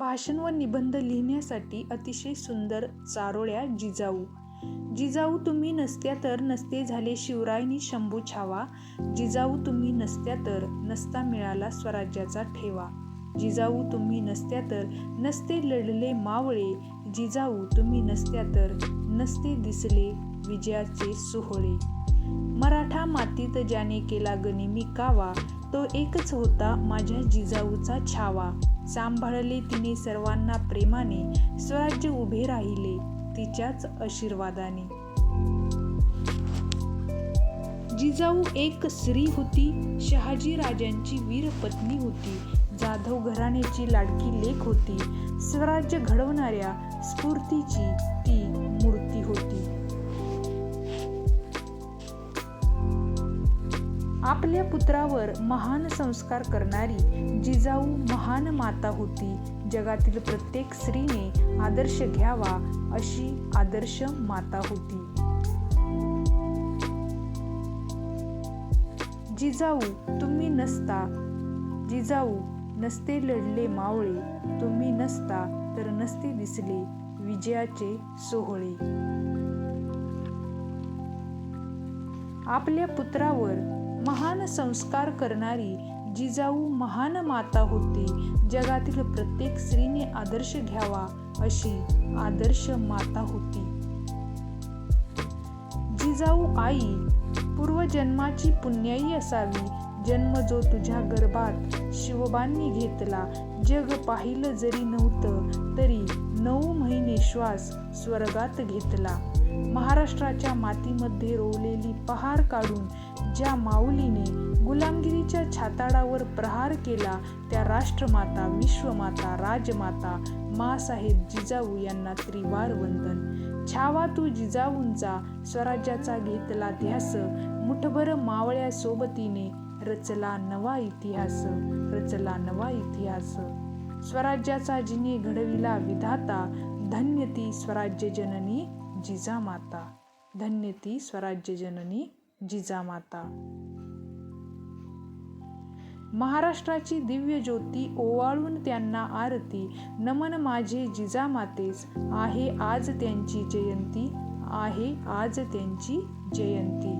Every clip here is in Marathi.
भाषण व निबंध लिहिण्यासाठी अतिशय सुंदर चारोळ्या जिजाऊ. जिजाऊ तुम्ही नसत्या तर नसते झाले शिवरायनी शंभू छावा. जिजाऊ तुम्ही नसत्या तर नसता मिळाला स्वराज्याचा ठेवा. जिजाऊ तुम्ही नसत्या तर नसते लढले मावळे. जिजाऊ तुम्ही नसत्या तर नसते दिसले विजयाचे सोहळे. मराठा मातीत ज्याने केला गनिमी कावा. तो एकच होता माझ्या जिजाऊचा छावा. सांभाळले तिने सर्वांना प्रेमाने स्वराज्य उभे राहिले तिच्याच आशीर्वादाने. जिजाऊ एक स्त्री होती शहाजी राजांची वीर पत्नी होती जाधव घराण्याची लाडकी लेख होती. स्वराज्य घडवणाऱ्या स्फूर्तीची ती आपल्या पुत्रावर महान संस्कार करणारी जिजाऊ महान माता होती. जगातील प्रत्येक स्त्रीने आदर्श घ्यावा अशी आदर्श माता होती. जिजाऊ तुम्ही नसता. जिजाऊ नसते लढले मावळे. तुम्ही नसता तर नसते दिसले विजयाचे सोहळे. आपल्या पुत्रावर महान संस्कार करणारी जिजाऊ महान माता होती. जगातील प्रत्येक स्त्रीने आदर्श घ्यावा अशी आदर्श माता होती. जिजाऊ आई पूर्वजन्माची पुण्याई असावी. जन्म जो तुझ्या गर्भात शिवबांनी घेतला. जग पाहिलं जरी नव्हतं तरी नऊ महिने श्वास स्वर्गात घेतला. महाराष्ट्राच्या मातीमध्ये रोवलेली पहार काढून ज्या माऊलीने गुलामगिरीच्या छाताडावर प्रहार केला त्या राष्ट्रमाता विश्वमाता राजमाता मासाहेब जिजाऊ यांना त्रिवार वंदन. छावा तू जिजाऊंचा स्वराज्याचा घेतला ध्यास मुठभर मावळ्या सोबतीने रचला नवा इतिहास रचला नवा इतिहास. स्वराज्याचा जिने घडविला विधाता धन्य ती स्वराज्य जननी जिजामाता. धन्य ती स्वराज्य जननी जिजामाता महाराष्ट्राची दिव्य ज्योती ओवाळून त्यांना आरती. नमन माझे जिजामातेस आहे आज त्यांची जयंती आहे आज त्यांची जयंती.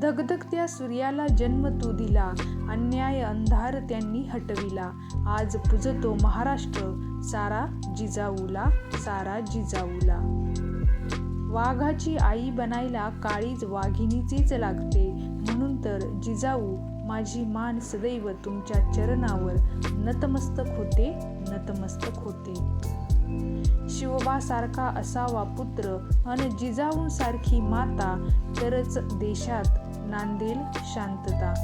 धगधगत्या सूर्याला जन्म तू दिला अन्याय अंधार त्यांनी हटविला. आज पुजतो महाराष्ट्र सारा जिजाऊला सारा जिजाऊला. वाघाची आई बनायला काळीज वाघिणीचीच लागते. म्हणून तर जिजाऊ माझी मान सदैव तुमच्या चरणावर नतमस्तक होते नतमस्तक होते. शिवबासारखा असावा पुत्र अन जिजाऊंसारखी माता तरच देशात नांदेल शांतता.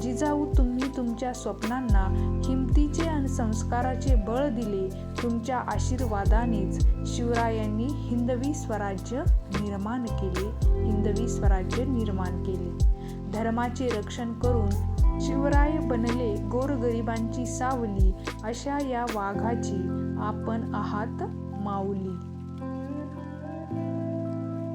जिजाऊ तुम्ही तुमच्या स्वप्नांना हिमतीचे आणि संस्काराचे बळ दिले. तुमच्या आशीर्वादानेच शिवरायांनी हिंदवी स्वराज्य निर्माण केले. हिंदवी स्वराज्य निर्माण केले. धर्माचे रक्षण करून शिवराय बनले गोरगरिबांची सावली. अशा या वाघाची आपण आहात माऊली.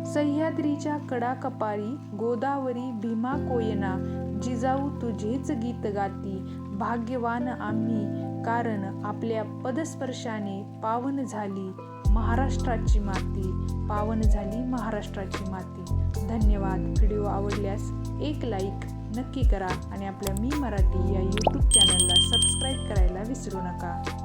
सह्याद्रीच्या कडाकपारी गोदावरी भीमा कोयना. जिजाऊ तुझेच गीत गाती भाग्यवान आम्ही कारण आपल्या पदस्पर्शाने पावन झाली महाराष्ट्राची माती पावन झाली महाराष्ट्राची माती. धन्यवाद. व्हिडिओ आवडल्यास एक लाईक नक्की करा आणि आपल्या मी मराठी या यूट्यूब चॅनलला सबस्क्राईब करायला विसरू नका.